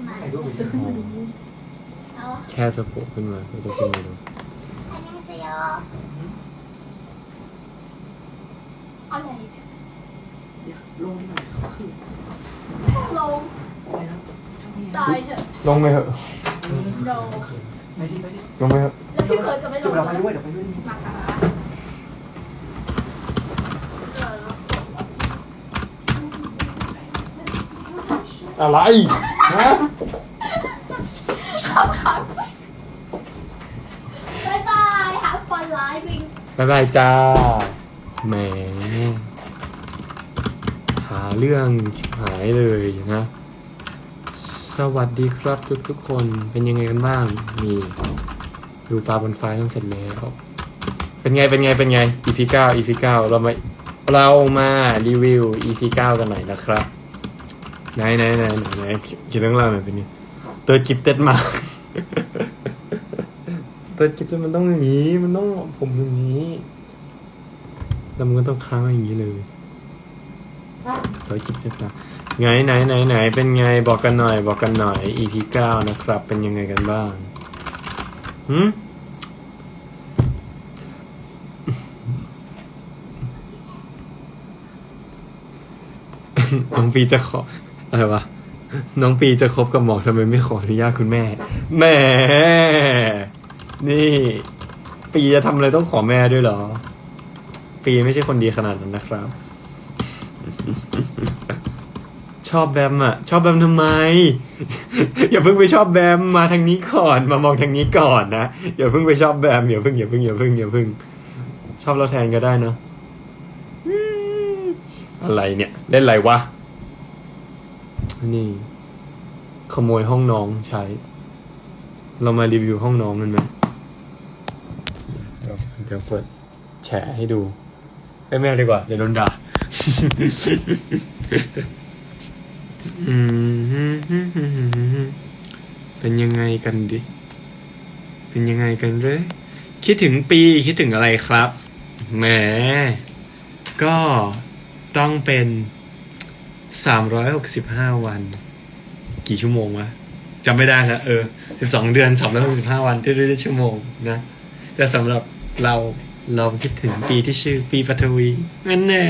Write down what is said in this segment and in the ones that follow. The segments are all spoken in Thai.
นมาถ่ายรูปไปสิเอาแค่จะโผล่ขึ้นมาก็จะขึ้นมาดูอันนี้เซโยอะไรเนี่ยลงที่ไหนเขาขึ้นลงไปแล้วตายเถอะลงไปเถอะลงไปสิไปสิลงไปเถอะแล้วพี่เพิร์ดจะไม่ลจุดงเราไปด้วยเดี๋ยวไปด้วยมาค่ะเอออะไร บ๊ายบายหาฟันไลฟ์วิ่งบายบายจ้า แหม หาเรื่องหายเลยนะ สวัสดีครับทุกทุกคน เป็นยังไงกันบ้าง นี่ ดูปลาบนฟ้าทั้งเสร็จแล้ว เป็นไง เป็นไง เป็นไง EP 9 EP 9เรามา เรามารีวิว EP 9 กันหน่อยนะครับ ไหนไหนไหนไหนไหนคิดเรื่องราวหน่อยเป็นไงเติร์กิฟเต็ดมาเติร์กิฟเต็ดมันต้องอย่างนี้ มันต้องผมอย่างนี้แล้วมันก็ต้องค้างอย่างนี้เลยเติร์กิฟเต็ดมาไงไหนไหนไหนเป็นไงบอกกันหน่อย บอกกันหน่อย EP 9นะครับ เป็นยังไงกันบ้างหืมน้องปีจะขอ อะไรวะ น้องปีจะคบกับหมอทำไมไม่ขออนุญาตคุณแม่แหมนี่ ปีจะทำอะไรต้องขอแม่ด้วยเหรอ ปีไม่ใช่คนดีขนาดนั้นนะครับ ชอบแบมอะชอบแบมทำไม อย่าเพิ่งไปชอบแบมมาทางนี้ก่อน มามองทางนี้ก่อนนะอย่าเพิ่งไปชอบแบมอย่าเพิ่งอย่าเพิ่งอย่าเพิ่งอย่าเพิ่งชอบเราแทนก็ได้เนอะอืมอะไรเนี่ย เล่นอะไรวะ นี่ ขโมยห้องน้องใช้ เรามารีวิวห้องน้องกันไหมเดี๋ยวเดี๋ยวเปิดแฉให้ดูไม่แม่ดีกว่า เดี๋ยวโดนด่าเป็นยังไงกันดิ เป็นยังไงกันเลยคิดถึงปีคิดถึงอะไรครับ แหม ก็ต้องเป็น สามร้อยหกสิบห้าวัน กี่ชั่วโมงวะจำไม่ได้ละเออสิบสองเดือนสามร้อยหกสิบห้าวันที่ได้ชั่วโมงนะ แต่สำหรับเราเราคิดถึงปีที่ชื่อปีปัทวีนั่นแน่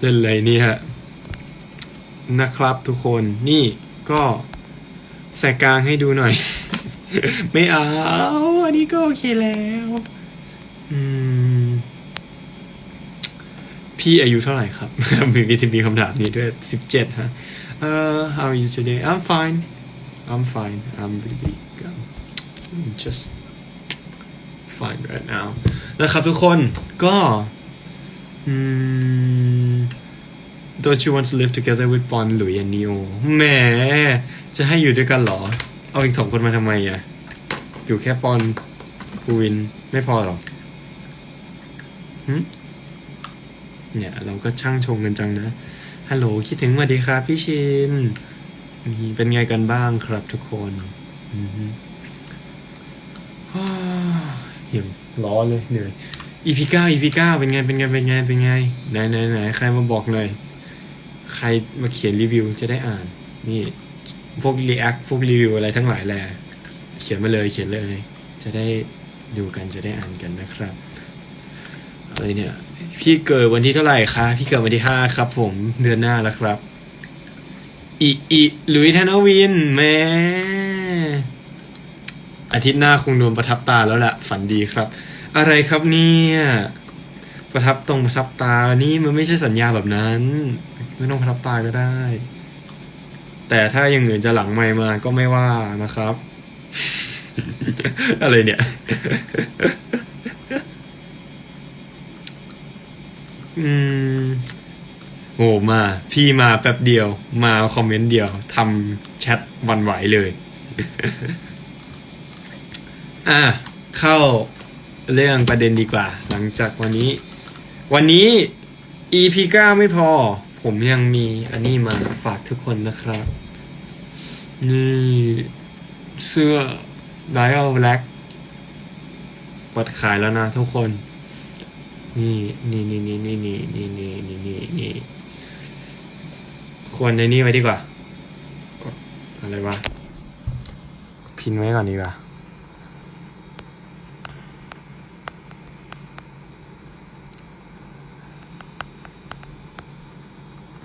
เล่นอะไรเนี่ยนะครับทุกคนนี่ก็ใส่กลางให้ดูหน่อย ไม่เอา อันนี้ก็โอเคแล้ว อืม พี่อายุเท่าไหร่ครับ มีจะมีคำถามนี้ด้วยสิบเจ็ดฮะเอ่อ how are you today I'm fine I'm fine I'm really um, just fine right now นะครับทุกคนก็ Don't you want to live together with ปอนหลุย and Neo แหมจะให้อยู่ด้วยกันเหรอ เอาอีกสองคนมาทำไมอะอยู่แค่ปอนภูวิน ไม่พอหรอหึ เนี่ย เราก็ช่างชงกันจังนะ ฮัลโหลคิดถึงสวัสดีครับพี่ชินนี่เป็นไงกันบ้างครับทุกคนเหี่ยมร้อนเลยเหนื่อย EP เก้า EP เก้าเป็นไงเป็นไงเป็นไงเป็นไงไหนไหนไหนใครมาบอกหน่อยใครมาเขียนรีวิวจะได้อ่าน นี่พวกรีแอคพวกรีวิวอะไรทั้งหลายแหละเขียนมาเลยเขียนเลย จะได้ดูกันจะได้อ่านกันนะครับ อะไรเนี่ย พี่เกิดวันที่เท่าไหร่คะพี่เกิดวันที่ห้าครับ ผมเดือนหน้าแล้วครับอีอีหลุยธนวินแม่อาทิตย์หน้าคงโดนประทับตาแล้วแหละฝันดีครับ อะไรครับเนี่ยประทับตรงประทับตานี่มันไม่ใช่สัญญาแบบนั้น ไม่ต้องประทับตาก็ได้ แต่ถ้าอย่างอื่นจะหลังไม่มาก็ไม่ว่านะครับ อะไรเนี่ย อืมโอ้มา พี่มาแป๊บเดียว มาคอมเมนต์เดียวทำแชทหวันไหวเลย อะ เข้าเรื่องประเด็นดีกว่า หลังจากวันนี้ วันนี้ EP 9 ไม่พอ ผมยังมีอันนี้มาฝากทุกคนนะครับ นี่เสื้อ Dial Black เปิดขายแล้วนะทุกคน นี่นี่นี่นี่นี่นี่นี่นี่นี่นี่นี่โคควรในนี้ไว้ดีกว่า กดอะไรวะ พินไว้ก่อนดีกว่า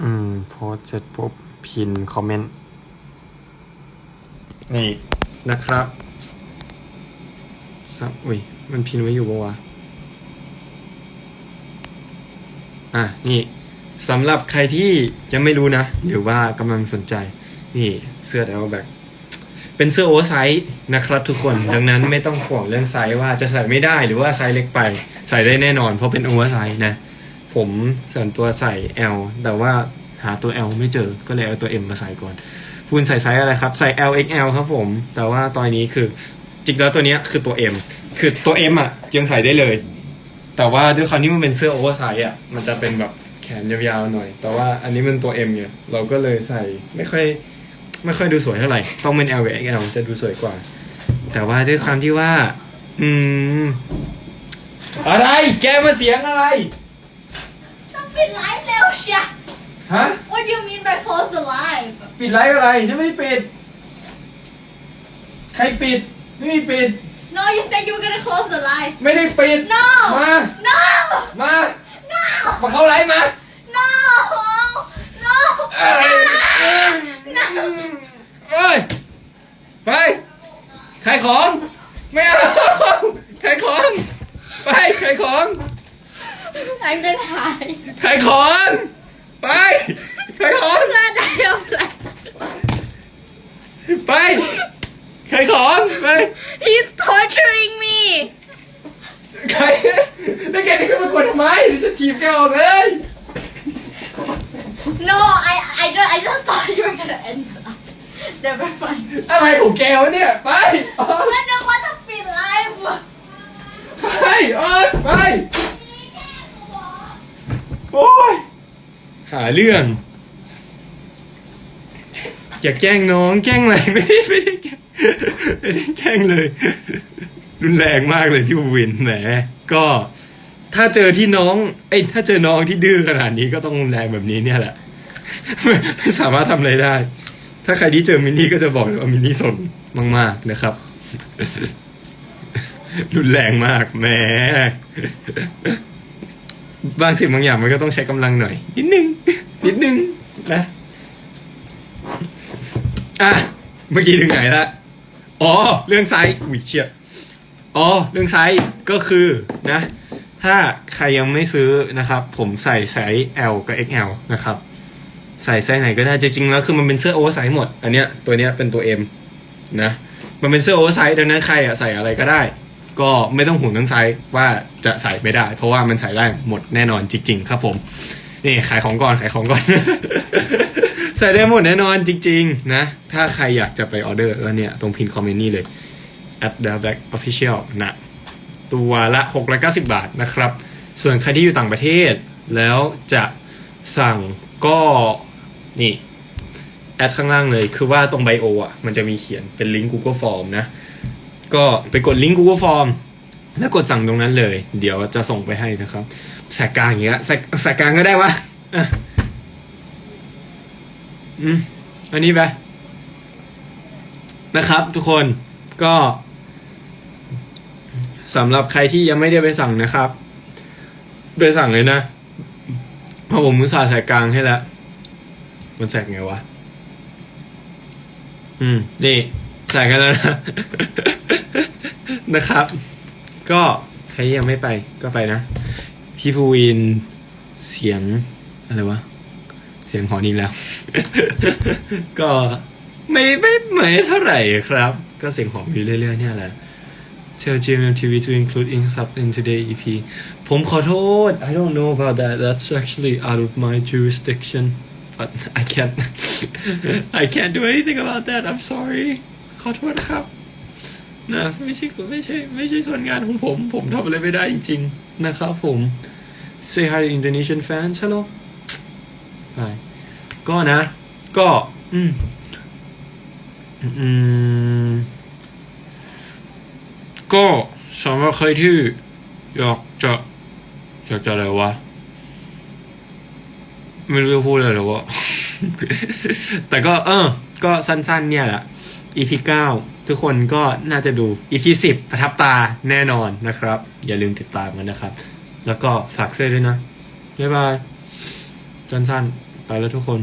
อืม โพสต์เสร็จปุ๊บ พินคอมเมนต์ นี่นะครับสับอุ้ย มันพินไว้อยู่ปะวะ อะนี่สำหรับใครที่ยังไม่รู้นะ หรือว่ากำลังสนใจ นี่เสื้อ l b a c เป็นเสื้อโอเวอร์ไซส์นะครับทุกคนดังนั้นไม่ต้องห่วงเรื่องไซส์ว่าจะใส่ไม่ได้หรือว่าไซส์เล็กไป ใส่ได้แน่นอน เพราะเป็นโอเวอร์ไซส์นะ ผมส่วนตัวใส่ L แต่ว่าหาตัว L ไม่เจอก็เลยเอาตัว M มาใส่ก่อนคุณใส่ไซส์อะไรครับ ใส่ L XL ครับผม แต่ว่าตอนนี้คือจริงแล้วตัวนี้คือตัว M คือตัว M อะยังใส่ได้เลย แต่ว่าด้วยความที่มันเป็นเสื้อโอเวอร์ไซส์อะมันจะเป็นแบบแขนยาวๆหน่อย แต่ว่าอันนี้มันตัว M เนี่ยเราก็เลยใส่ไม่ค่อยไม่ค่อยดูสวยเท่าไหร่ ต้องเป็น L กับ XL จะดูสวยกว่า แต่ว่าด้วยความที่ว่า อืม อะไร แกมาเสียงอะไร ต้องปิดไลฟ์เร็วเชีย ฮะ What do you mean by close the live ปิดไลฟ์อะไร ฉันไม่ได้ปิด ใครปิด ไม่มีปิด No you said you were gonna close the live ไม่ได้ปิด No มา No มา No มาเข้าไลฟ์มา No No เอ้ยเอ้ยเอ้ยไปขายของ ไม่เอาขายของ ไปขายของ I'm gonna hide ขายของ ไปขายของ Glad I am glad ไปขายของ ไป He's torturing me ใครแล้วแกจะขึ้นมากดทำไมเดี๋ยวฉันถีบแกออกเลย No I I just I just thought you were gonna end the live Never mind อะไรของแกวะเนี่ย ไปออกมันนึกว่าจะปิดไลฟ์ไปออกไป โอ้ย หาเรื่อง อย่าแกล้งน้อง แกล้งอะไรไม่ได้ไม่ได้แกล้งไม่ได้แกล้งเลย รุนแรงมากเลยพี่วินแหมก็ถ้าเจอที่น้องเอ้ถ้าเจอน้องที่ดื้อขนาดนี้ก็ต้องรุนแรงแบบนี้เนี่ยแหละไม่สามารถทำอะไรได้ ถ้าใครที่เจอมินนี่ก็จะบอกเลยว่ามินนี่สนมาก ๆนะครับ รุนแรงมากแหมบางสิ่งบางอย่างมันก็ต้องใช้กำลังหน่อย นิดนึง นิดนึงนะอะเมื่อกี้ถึงไหนละอ๋อ เรื่องไซส์อุ้ยเชี่ย อ๋อเรื่องไซส์ก็คือนะ ถ้าใครยังไม่ซื้อนะครับ ผมใส่ไซส์ L กับ XL นะครับ ใส่ไซส์ไหนก็ได้จริงๆแล้วคือมันเป็นเสื้อโอเวอร์ไซส์หมด อันเนี้ยตัวเนี้ยเป็นตัว M นะ มันเป็นเสื้อโอเวอร์ไซส์ดังนั้นใครอะใส่อะไรก็ได้ ก็ไม่ต้องห่วงเรื่องไซส์ว่าจะใส่ไม่ได้ เพราะว่ามันใส่ได้หมดแน่นอนจริง ๆ ครับผมนี่ขายของก่อนขายของก่อน ใส่ได้หมดแน่นอนจริง ๆ นะ ถ้าใครอยากจะไปออเดอร์ก็เนี่ย ตรงพินคอมเมนต์นี่เลย at the back official นะ ตัวละ 690 บาทนะครับ ส่วนใครที่อยู่ต่างประเทศ แล้วจะสั่งก็นี่แอดข้างล่างเลยคือว่าตรงไบโออะ มันจะมีเขียนเป็นลิงก์ Google Form นะ ก็ไปกดลิงก์ Google Form แล้วกดสั่งตรงนั้นเลย เดี๋ยวจะส่งไปให้นะครับแสกกลางอย่างเงี้ยแสกแสกกลางก็ได้วะอะอืมอันนี้ไปนะครับทุกคนก็ สำหรับใครที่ยังไม่ได้ไปสั่งนะครับ ไปสั่งเลยนะเพราะผมมุตส่าห์ใส่กลางให้แล้ว มันแสกไงวะ อืม นี่ใส่กันแล้วนะ นะครับ ก็ใครยังไม่ไปก็ไปนะ พี่ภูวินเสียงอะไรวะ เสียงหอนอีกแล้ว ก็ไม่ไม่ไม่เท่าไหร่ครับ ก็เสียงหอมอยู่เรื่อยๆเนี่ยแหละ Tell GMMTV to include ink sub in today EP ผมขอโทษ I don't know about that that's actually out of my jurisdiction but I can't I can't do anything about that I'm sorry ขอโทษครับนะไม่ใช่ไม่ใช่ไม่ใช่ส่วนงานของผม ผมทำอะไรไม่ได้จริง ๆ นะครับผม say hi to Indonesian fans hello hi ก็นะ ก็ อืมอืม ก็สำหรับใครที่อยากจะ อยากจะอะไรวะ ไม่รู้จะพูดอะไรแล้ววะแต่ก็เออ ก็สั้นๆ เนี่ยแหละ EP 9 ทุกคนก็น่าจะดู EP 10 ประทับตาแน่นอนนะครับ อย่าลืมติดตามกันนะครับ แล้วก็ฝากเสื้อด้วยนะ บ๊ายบายสั้นๆ ไปแล้วทุกคน